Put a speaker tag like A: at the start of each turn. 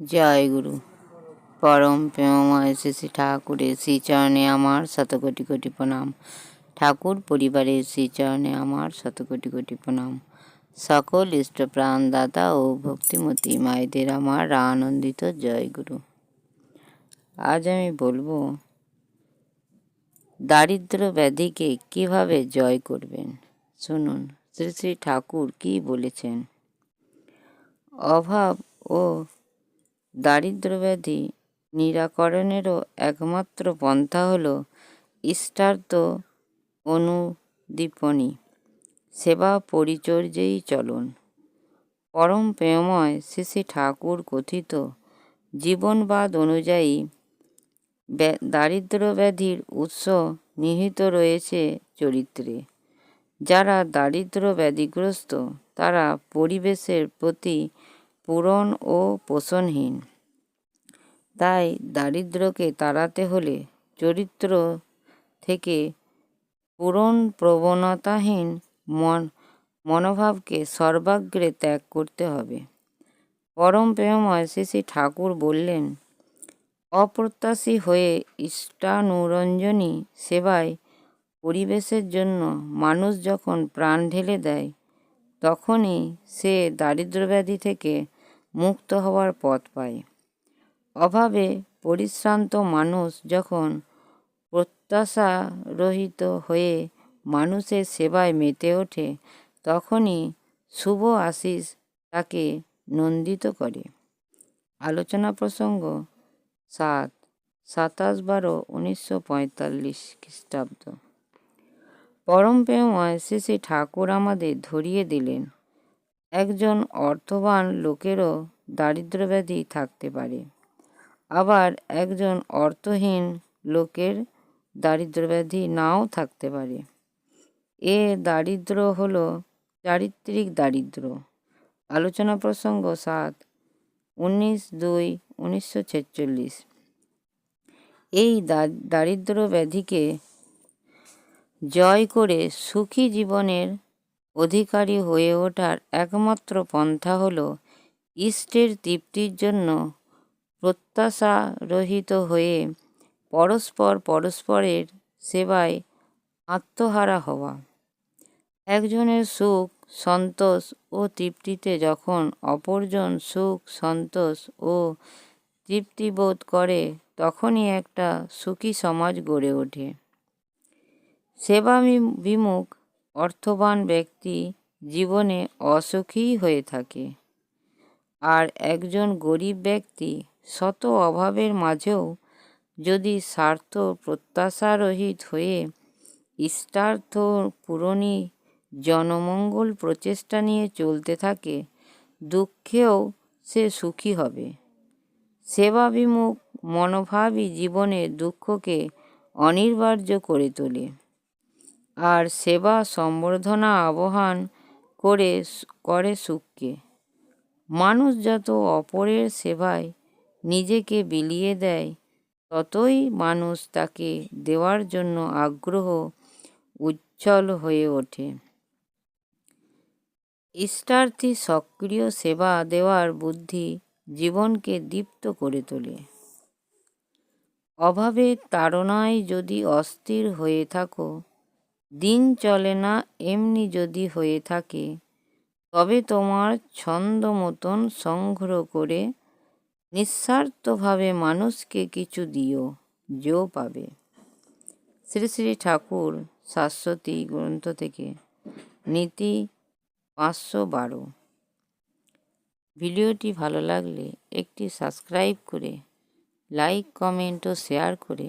A: জয় গুরু। পরম প্রেমময় শ্রী শ্রী ঠাকুরের শ্রীচরণে আমার শত কোটি কোটি প্রণাম। ঠাকুর পরিবারের শ্রীচরণে আমার শত কোটি কোটি প্রণাম। সকল ইষ্টপ্রাণ দাতা ও ভক্তিমতী মায়েদের আমার আনন্দিত জয় গুরু। আজ আমি বলব, দারিদ্র ব্যাধিকে কীভাবে জয় করবেন? শুনুন শ্রী শ্রী ঠাকুর কি বলেছেন? অভাব ও দারিদ্র্যব্যাধি নিরাকরণেরও একমাত্র পন্থা হল ইষ্টার্থ অনুদীপনী। সেবা পরিচর্যেই চলন। পরম প্রেমময় শ্রী শ্রী ঠাকুর কথিত জীবনবাদ অনুযায়ী দারিদ্র ব্যাধির উৎস নিহিত রয়েছে চরিত্রে। যারা দারিদ্র ব্যাধিগ্রস্ত তারা পরিবেশের প্রতি পূরণ ও পোষণহীন। তাই দারিদ্রকে তাড়াতে হলে চরিত্র থেকে পূরণ প্রবণতাহীন মন, মনোভাবকে সর্বাগ্রে ত্যাগ করতে হবে। পরম প্রেমময় শ্রী শ্রী ঠাকুর বললেন, অপ্রত্যাশী হয়ে ইষ্টানুরঞ্জনী সেবায় পরিবেশের জন্য মানুষ যখন প্রাণ ঢেলে দেয় তখনই সে দারিদ্রব্যাধি থেকে মুক্ত হওয়ার পথ পায়। অভাবে পরিশ্রান্ত মানুষ যখন প্রত্যাশারহিত হয়ে মানুষের সেবায় মেতে ওঠে, তখনই শুভ আশিস তাকে নন্দিত করে। আলোচনা প্রসঙ্গ সাত, সাতাশ বারো, উনিশশো পঁয়তাল্লিশ খ্রিস্টাব্দ। পরম প্রেমময় শ্রী শ্রী ঠাকুর আমাদের ধরিয়ে দিলেন। একজন অর্থবান লোকেরও দারিদ্রব্যাধি থাকতে পারে। আবার একজন অর্থহীন লোকের দারিদ্রব্যাধি নাও থাকতে পারে। এ দারিদ্র হল চারিত্রিক দারিদ্র আলোচনা প্রসঙ্গ সাত, উনিশ দুই, উনিশশো ছেচল্লিশ। এই দারিদ্র ব্যাধিকে জয় করে সুখী জীবনের অধিকারী হয়ে ওঠার একমাত্র পন্থা হল ইষ্টের তৃপ্তির জন্য প্রত্যাশারহিত হয়ে পরস্পর পরস্পরের সেবায় আত্মহারা হওয়া। একজনের সুখ, সন্তোষ ও তৃপ্তিতে যখন অপরজন সুখ, সন্তোষ ও তৃপ্তিবোধ করে, তখনই একটা সুখী সমাজ গড়ে ওঠে। সেবা বিমুখ অর্থবান ব্যক্তি জীবনে অসুখী হয়ে থাকে। আর একজন গরিব ব্যক্তি শত অভাবের মাঝেও যদি স্বার্থ প্রত্যাশারহিত হয়ে ইষ্টার্থ পূরণী জনমঙ্গল প্রচেষ্টা নিয়ে চলতে থাকে, দুঃখেও সে সুখী হবে। সেবাবিমুখ মনোভাবই জীবনের দুঃখকে অনিবার্য করে তোলে। আর সেবা সম্বর্ধনা আবহান করে করে সুখকে। মানুষ যত অপরের সেবায় নিজেকে বিলিয়ে দেয়, ততই মানুষ তাকে দেওয়ার জন্য আগ্রহ উজ্জ্বল হয়ে ওঠে। ইষ্টার্থী সক্রিয় সেবা দেওয়ার বুদ্ধি জীবনকে দীপ্ত করে তোলে। অভাবের তাড়নায় যদি অস্থির হয়ে থাকো দিন চলে না, এমনি যদি হয়ে থাকে, তবে তোমার ছন্দ মতন সংগ্রহ করে নিঃস্বার্থভাবে মানুষকে কিছু দিও জো পাবে। শ্রী শ্রী ঠাকুর শাশ্বতী গ্রন্থ থেকে নীতি পাঁচশো বারো। ভিডিওটি ভালো লাগলে একটি সাবস্ক্রাইব করে, লাইক, কমেন্ট ও শেয়ার করে